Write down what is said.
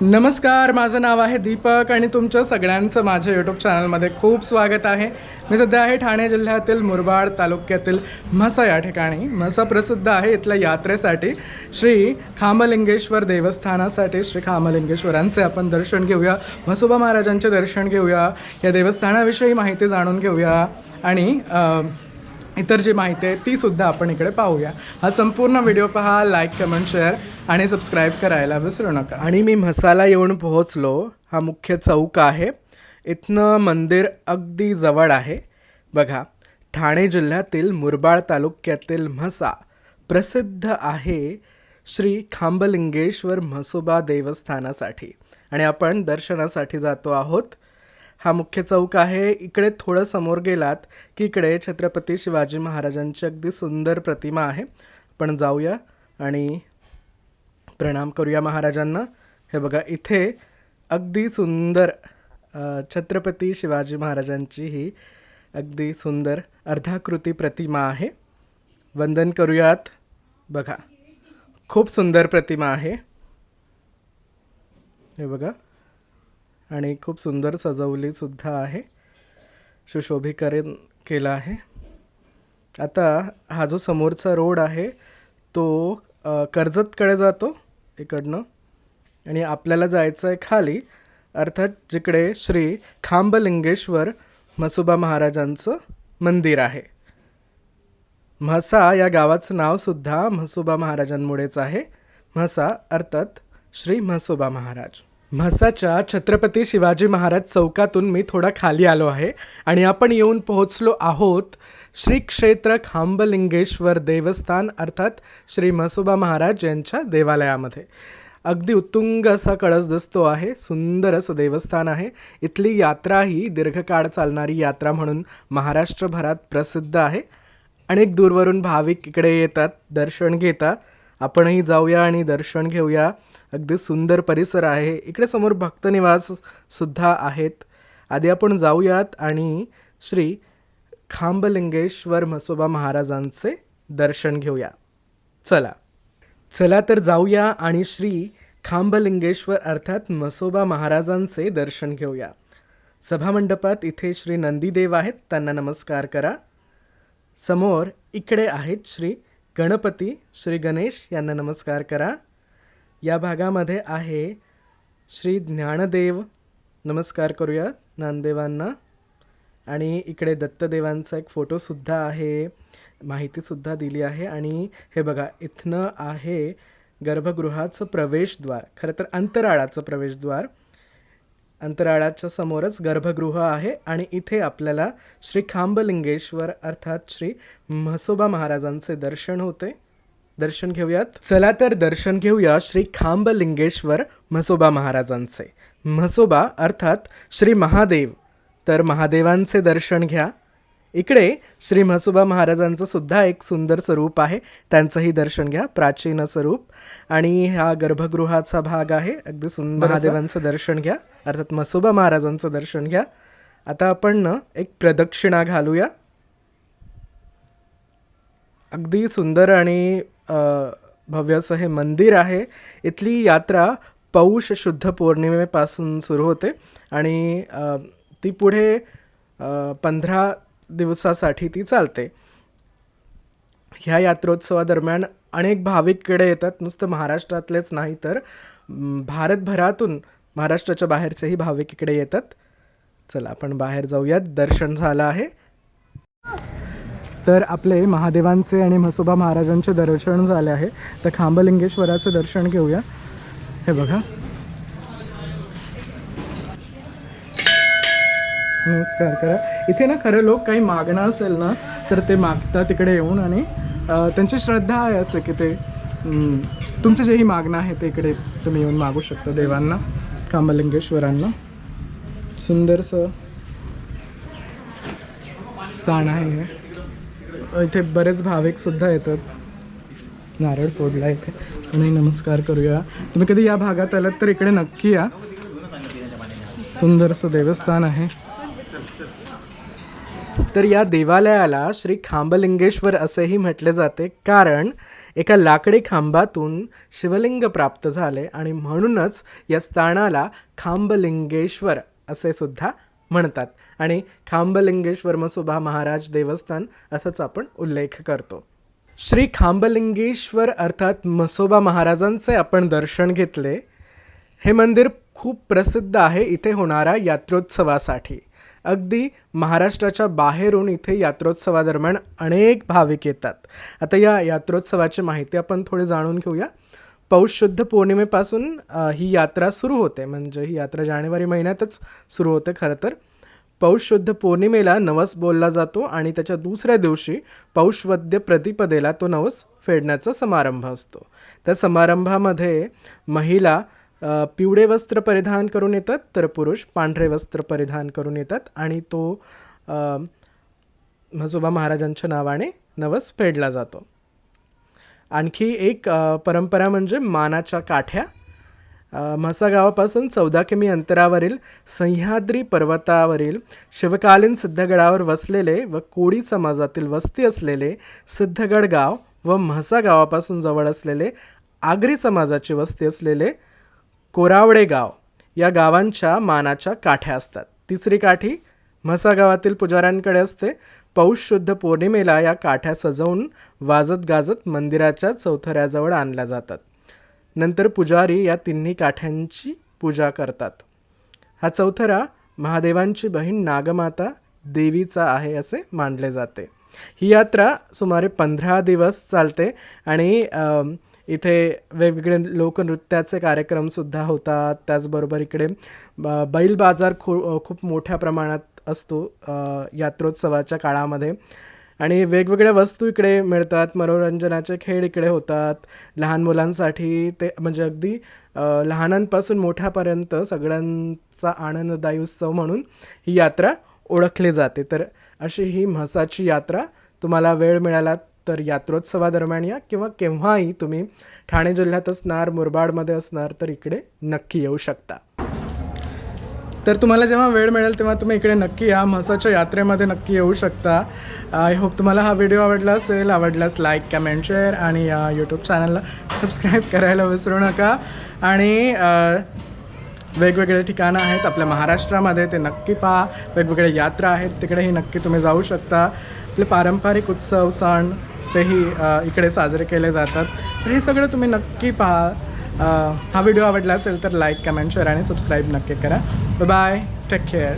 नमस्कार माझं नाव आहे दीपक आणि तुमच्या सगळ्यांचं माझ्या यूट्यूब चॅनलमध्ये खूप स्वागत आहे. मी सध्या आहे ठाणे जिल्ह्यातील मुरबाड तालुक्यातील म्हसा या ठिकाणी. म्हसा प्रसिद्ध आहे इथल्या यात्रेसाठी. श्री खांबलिंगेश्वर देवस्थानासाठी श्री खांबलिंगेश्वरांचे आपण दर्शन घेऊया. म्हसोबा महाराजांचे दर्शन घेऊया. या देवस्थानाविषयी माहिती जाणून घेऊया. आणि इतर जी माहिती आहे ती सुद्धा आपण इकडे पाहूया. हा संपूर्ण व्हिडिओ पहा लाईक कमेंट शेअर आणि सबस्क्राईब करायला विसरू नका. आणि मी म्हसाला येऊन पोहोचलो. हा मुख्य चौक आहे. इथनं मंदिर अगदी जवळ आहे. बघा ठाणे जिल्ह्यातील मुरबाड तालुक्यातील म्हसा प्रसिद्ध आहे श्री खांबलिंगेश्वर म्हसोबा देवस्थानासाठी. आणि आपण दर्शनासाठी जातो आहोत. हा मुख्य चौक आहे. इकडे थोडं समोर गेलात की इकडे छत्रपती शिवाजी महाराजांची अगदी सुंदर प्रतिमा आहे. आपण जाऊया आणि प्रणाम करूया महाराजांना. हे बघा इथे अगदी सुंदर छत्रपती शिवाजी महाराजांची ही अगदी सुंदर अर्धाकृती प्रतिमा आहे. वंदन करूयात. बघा खूप सुंदर प्रतिमा आहे. हे बघा आणि खूप सुंदर सजवली सुद्धा आहे. सुशोभीकरण केलं आहे. आता हा जो समोरचा रोड आहे तो कर्जतकडे जातो इकडनं. आणि आपल्याला जायचं आहे खाली अर्थात जिकडे श्री खांबलिंगेश्वर मसुबा महाराजांचं मंदिर आहे. म्हसा या गावाचं नावसुद्धा म्हसोबा महाराजांमुळेच आहे. म्हसा अर्थात श्री म्हसोबा महाराज. म्हसाच्या छत्रपती शिवाजी महाराज चौकातून मी थोडा खाली आलो आहे आणि आपण येऊन पोहोचलो आहोत श्री क्षेत्र खांबलिंगेश्वर देवस्थान अर्थात श्री म्हसोबा महाराज यांच्या देवालयामध्ये. अगदी उत्तुंग असा कळस दिसतो आहे सुंदर असं देवस्थान आहे. इथली यात्रा ही दीर्घकाळ चालणारी यात्रा म्हणून महाराष्ट्रभरात प्रसिद्ध आहे. अनेक दूरवरून भाविक इकडे येतात दर्शन घेतात. आपणही जाऊया आणि दर्शन घेऊया. अगदी सुंदर परिसर आहे. इकडे समोर भक्तनिवास सुद्धा आहेत. आधी आपण जाऊयात आणि श्री खांबलिंगेश्वर म्हसोबा महाराजांचे दर्शन घेऊया. चला. चला तर जाऊया आणि श्री खांबलिंगेश्वर अर्थात म्हसोबा महाराजांचे दर्शन घेऊया. सभामंडपात इथे श्री नंदीदेव आहेत. त्यांना नमस्कार करा. समोर इकडे आहेत श्री गणपती श्री गणेश यांना नमस्कार करा. या भागामध्ये आहे श्री ज्ञानदेव. नमस्कार करूया ज्ञानदेवांना आणि इकडे दत्तदेवांचा एक फोटोसुद्धा आहे माहितीसुद्धा दिली आहे. आणि हे बघा इथनं आहे गर्भगृहाचं प्रवेशद्वार खरं तर अंतराळाचं प्रवेशद्वार. अंतराळाच्या समोरच गर्भगृह आहे आणि इथे आपल्याला श्री खांबलिंगेश्वर अर्थात श्री म्हसोबा महाराजांचे दर्शन होते. दर्शन घेऊयात. चला तर दर्शन घेऊया श्री खांबलिंगेश्वर म्हसोबा महाराजांचे. म्हसोबा अर्थात श्री महादेव. तर महादेवांचे दर्शन घ्या. इकडे श्री म्हसोबा महाराजांचं सुद्धा एक सुंदर स्वरूप आहे. त्यांचंही दर्शन घ्या प्राचीन स्वरूप. आणि हा गर्भगृहाचा भाग आहे. अगदी सुंदर महादेवांचं दर्शन घ्या. अर्थात म्हसोबा महाराजांचं दर्शन घ्या. आता आपण ना एक प्रदक्षिणा घालूया. अगदी सुंदर आणि भव्य असं हे मंदिर आहे. इथली यात्रा पौष शुद्ध पौर्णिमेपासून सुरू होते आणि ती पुढे पंधरा दिवसासाठी ती चालते. ह्या यात्रोत्सवादरम्यान अनेक भाविक इकडे येतात. नुसतं महाराष्ट्रातलेच नाही तर भारतभरातून महाराष्ट्राच्या बाहेरचेही भाविक इकडे येतात. चला आपण बाहेर जाऊयात. दर्शन झालं आहे. तर आपले महादेवांचे आणि म्हसोबा महाराजांचे दर्शन झाले आहे. तर खांबलिंगेश्वराचं दर्शन घेऊया. हे बघा. नमस्कार करा. इथे ना खरं लोक काही मागणं असेल ना तर ते मागतात तिकडे येऊन आणि त्यांची श्रद्धा आहे असं की ते तुमचं जेही मागणं आहे ते इकडे तुम्ही येऊन मागू शकता देवांना खांबलिंगेश्वरांना. सुंदरसं स्थान आहे हे. इथे बरेच भाविकसुद्धा येतात. नारळ फोडला इथे. आणि नमस्कार करूया. तुम्ही कधी या भागात आलात तर इकडे नक्की या. सुंदरसं देवस्थान आहे. तर या देवालयाला श्री खांबलिंगेश्वर असेही म्हटले जाते. कारण एका लाकडी खांबातून शिवलिंग प्राप्त झाले आणि म्हणूनच या स्थानाला खांबलिंगेश्वर असे सुद्धा म्हणतात. आणि खांबलिंगेश्वर मसोबा महाराज देवस्थान असाच आपण उल्लेख करतो. श्री खांबलिंगेश्वर अर्थात मसोबा महाराजांचे आपण दर्शन घेतले. हे मंदिर खूप प्रसिद्ध आहे इथे होणाऱ्या यात्रोत्सवासाठी. अगदी महाराष्ट्राच्या बाहेरून इथे यात्रोत्सवादरम्यान अनेक भाविक येतात. आता या यात्रोत्सवाची माहिती आपण थोडी जाणून घेऊया. पौष शुद्ध पौर्णिमेपासून ही यात्रा सुरू होते. म्हणजे ही यात्रा जानेवारी महिन्यातच सुरू होते खरं तर. पौष शुद्ध पौर्णिमेला नवस बोलला जातो आणि त्याच्या दुसऱ्या दिवशी पौषवद्य प्रतिपदेला तो नवस फेडण्याचा समारंभ असतो. त्या समारंभामध्ये महिला पिवळे वस्त्र परिधान करून येतात तर पुरुष पांढरे वस्त्र परिधान करून येतात आणि तो म्हजोबा महाराजांच्या नावाने नवस फेडला जातो. आणखी एक परंपरा म्हणजे मानाच्या काठ्या. म्हसागावापासून म्हसा गावापासून चौदा किमी अंतरावरील सह्याद्री पर्वतावरील शिवकालीन सिद्धगडावर वसलेले व कोळी समाजातील वस्ती असलेले सिद्धगड गाव व म्हसा गावापासून जवळ असलेले आगरी समाजाची वस्ती असलेले कोरावडे गाव या गावांच्या मानाच्या काठ्या असतात. तिसरी काठी म्हसा गावातील पुजाऱ्यांकडे असते. पौष शुद्ध पौर्णिमेला या काठ्या सजवून वाजत गाजत मंदिराच्या चौथऱ्याजवळ आणल्या जातात. नंतर पुजारी या तिन्ही काठ्यांची पूजा करतात. हा चौथरा महादेवांची बहीण नागमाता देवीचा आहे असे मानले जाते. ही यात्रा सुमारे पंधरा दिवस चालते आणि इथे वेगवेगळे लोकनृत्याचे कार्यक्रमसुद्धा होतात. त्याचबरोबर इकडे ब- बैल बाजार खू खूप मोठ्या प्रमाणात असतो यात्रोत्सवाच्या काळामध्ये. आणि वेगवेगळ्या वस्तू इकडे मिळतात. मनोरंजनाचे खेळ इकडे होतात. लहान मुलांसाठी ते म्हणजे अगदी लहानांपासून मोठ्यापर्यंत सगळ्यांचा आनंददायी उत्सव म्हणून ही यात्रा ओळखली जाते. तर अशी ही म्हसाची यात्रा तुम्हाला वेळ मिळाला तर यात्रोत्सवादरम्यान या किंवा केव्हाही तुम्ही ठाणे जिल्ह्यात असणार मुरबाडमध्ये असणार तर इकडे नक्की येऊ शकता. तर तुम्हाला जेव्हा वेळ मिळेल तेव्हा तुम्ही इकडे नक्की या. म्हसाच्या यात्रेमध्ये नक्की येऊ शकता. आय होप तुम्हाला हा व्हिडिओ आवडला असेल आवडल्यास लाईक कमेंट शेअर आणि या यूट्यूब चॅनलला सबस्क्राईब करायला विसरू नका. आणि वेगवेगळे ठिकाणं आहेत आपल्या महाराष्ट्रामध्ये ते नक्की पहा. वेगवेगळ्या यात्रा आहेत तिकडेही नक्की तुम्ही जाऊ शकता. आपले पारंपरिक उत्सव सण तेही इकडे साजरे केले जातात. तर हे सगळं तुम्ही नक्की पहा. हा व्हिडिओ आवडला असेल तर लाईक कमेंट शेअर आणि सबस्क्राईब नक्की करा. Bye take care